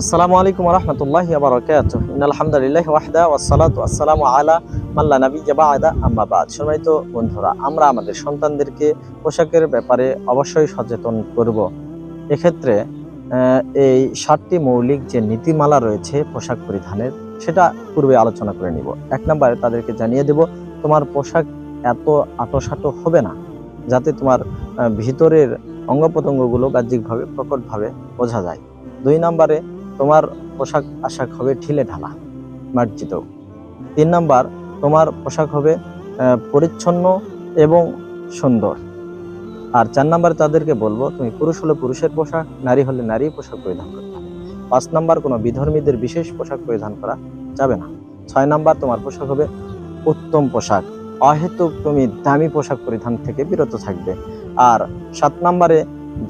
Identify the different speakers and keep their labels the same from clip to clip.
Speaker 1: আসসালামু আলাইকুম রহমতুল্লাহি বারকাত আলহামদুলিল্লাহ ওয়াহদা ওয়াসসালাতু আসসালামু আলা মাল্লা নবী বাদা, আম্মা বাদ। সম্মানিত বন্ধুরা, আমরা আমাদের সন্তানদেরকে পোশাকের ব্যাপারে অবশ্যই সচেতন করব। এক্ষেত্রে এই সাতটি মৌলিক যে নীতিমালা রয়েছে পোশাক পরিধানের, সেটা পূর্বে আলোচনা করে নিব। এক নম্বরে তাদেরকে জানিয়ে দেব, তোমার পোশাক এত আটোসাটো হবে না, যাতে তোমার ভিতরের অঙ্গ প্রত্যঙ্গগুলো বাহ্যিকভাবে, প্রকটভাবে বোঝা যায়। দুই নম্বরে তোমার পোশাক আশাক হবে ঢিলে ঢালা, মার্জিত। তিন নাম্বার, তোমার পোশাক হবে পরিচ্ছন্ন এবং সুন্দর। আর চার নাম্বার তাদেরকে বলব, তুমি পুরুষ হলে পুরুষের পোশাক, নারী হলে নারী পোশাক পরিধান করতে হবে। পাঁচ নাম্বার, কোনো বিধর্মীদের বিশেষ পোশাক পরিধান করা যাবে না। ছয় নাম্বার, তোমার পোশাক হবে উত্তম পোশাক, অহেতুক তুমি দামি পোশাক পরিধান থেকে বিরত থাকবে। আর সাত নাম্বারে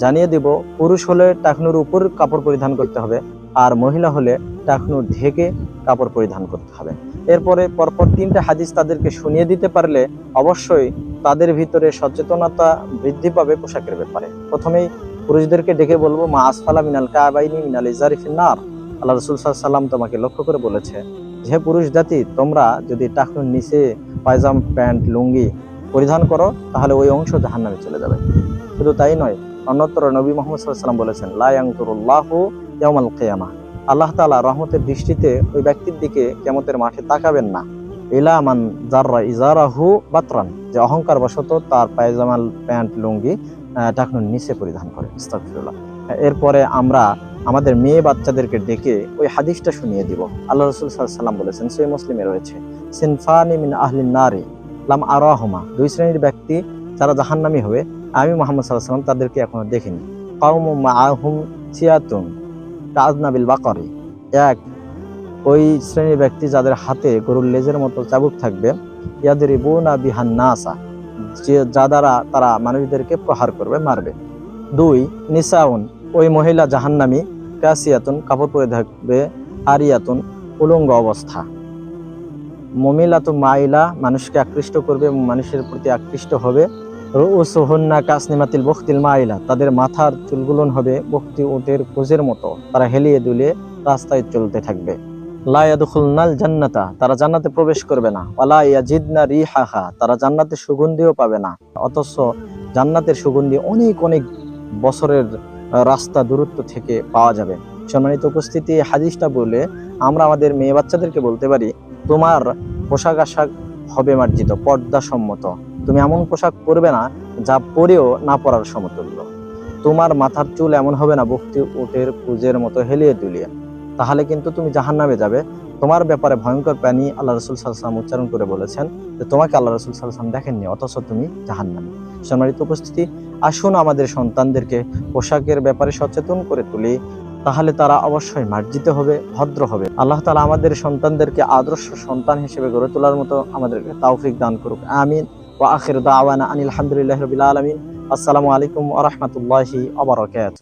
Speaker 1: জানিয়ে দিব, পুরুষ হলে টাকনুর উপর কাপড় পরিধান করতে হবে আর মহিলা হলে টাকনু ঢেকে কাপড় পরিধান করতে হবে। এরপরে পরপর তিনটা হাদিস তাদেরকে শুনিয়ে দিতে পারলে অবশ্যই তাদের ভিতরে সচেতনতা বৃদ্ধি পাবে পোশাকের ব্যাপারে। প্রথমেই পুরুষদেরকে ডেকে বলব, মা আসফালা মিনাল কাবাইনি মিনাল ইজারিফিন নার আল্লাহ রসুল সাল্লাম তোমাকে লক্ষ্য করে বলেছে যে পুরুষ জাতি, তোমরা যদি টাকনুর নিচে পায়জাম, প্যান্ট, লুঙ্গি পরিধান করো, তাহলে ওই অংশ জাহান্নামে চলে যাবে। শুধু তাই নয় অন্যত্র নবী মোহাম্মদ বলেছেন লায়াংতুরুল্লাহু ইয়াউমাল কিয়ামা। আল্লাহ তালা রহমতের দৃষ্টিতে ওই ব্যক্তির দিকে কেমতের মাঠে তাকাবেন না। ইলা মান জাররা ইজারাহু বাতরান যে অহংকার বশত তার পায়জামাল প্যান্ট লুঙ্গি আহ, নিচে পরিধান করে। আস্তাগফিরুল্লাহ এরপরে আমরা আমাদের মেয়ে বাচ্চাদেরকে ডেকে ওই হাদিসটা শুনিয়ে দিব। আল্লাহ রসুল সাল্লাম বলেছেন সেই মুসলিমে রয়েছে সিনফানি মিন আহলিন নারী লাম আরাহুমা। দুই শ্রেণির ব্যক্তি যারা জাহান্নামী হবে আমি মোহাম্মদ সাল্লাহ সাল্লাম তাদেরকে এখনও দেখিনি। কাউম মাআহুম সিয়াতুন তাজনাবিল বাকরি। এক, ওই শ্রেণির ব্যক্তি যাদের হাতে গরুর লেজের মতো চাবুক থাকবে ইয়াদের বুনা বিহান নাসা, যে, যা দ্বারা তারা মানুষদেরকে প্রহার করবে, মারবে। দুই, নিসাউন, ওই মহিলা জাহান্নামী কাসিয়াতুন কাপড় পরে থাকবে, আরিয়াতুন, উলঙ্গ অবস্থা। মমিলাতু মাইলা মানুষকে আকৃষ্ট করবে এবং মানুষের প্রতি আকৃষ্ট হবে। রুসুহুন্না কাসনিমাতিল বখতিল মাইলা। তাদের মাথার চুলগুলন হবে বখতি উটের কোজের মতো। তারা হেলিয়ে দুলিয়ে রাস্তায় চলতে থাকবে। লা ইয়াদখুলনাল জান্নাতা, তারা জান্নাতে প্রবেশ করবে না। ওয়ালা ইয়াজিদনা রিহাহা, তারা জান্নাতে সুগন্ধিও পাবে না। অথচ জান্নাতের সুগন্ধি অনেক অনেক বছরের রাস্তা দূরত্ব থেকে পাওয়া যাবে। সম্মানিত উপস্থিতি, হাদিসটা বলে আমরা আমাদের মেয়ে বাচ্চাদেরকে বলতে পারি, তোমার পোশাক আশাক হবে মার্জিত পর্দা সম্মত তুমি এমন পোশাক পরবে না, যা পরেও না পরার সমতুল্য। তোমার মাথার চুল এমন হবে না, বক্তি উটের কুজের মতো হেলিয়ে দুলিয়ে তাহলে কিন্তু তুমি জাহান্নামে যাবে। তোমার ব্যাপারে ভয়ঙ্কর প্রাণী আল্লাহ রসুল সাল্লাম উচ্চারণ করে বলেছেন যে, তোমাকে আল্লাহ রসুল সাল্লাম দেখেননি, অথচ তুমি জাহান্নামে। সম্মানিত উপস্থিতি, আসুন আমাদের সন্তানদেরকে পোশাকের ব্যাপারে সচেতন করে তুলি। তাহলে তারা অবশ্যই মার্জিত হবে, ভদ্র হবে। আল্লাহ তালা আমাদের সন্তানদেরকে আদর্শ সন্তান হিসেবে গড়ে তোলার মতো আমাদেরকে তাওফিক দান করুক। আমিন। ও আখির দাওয়ানা আনিল আলহামদুলিল্লাহ রবিল আলমিন। আসসালামু আলাইকুম আ রহমতুল্লাহি আবরকাত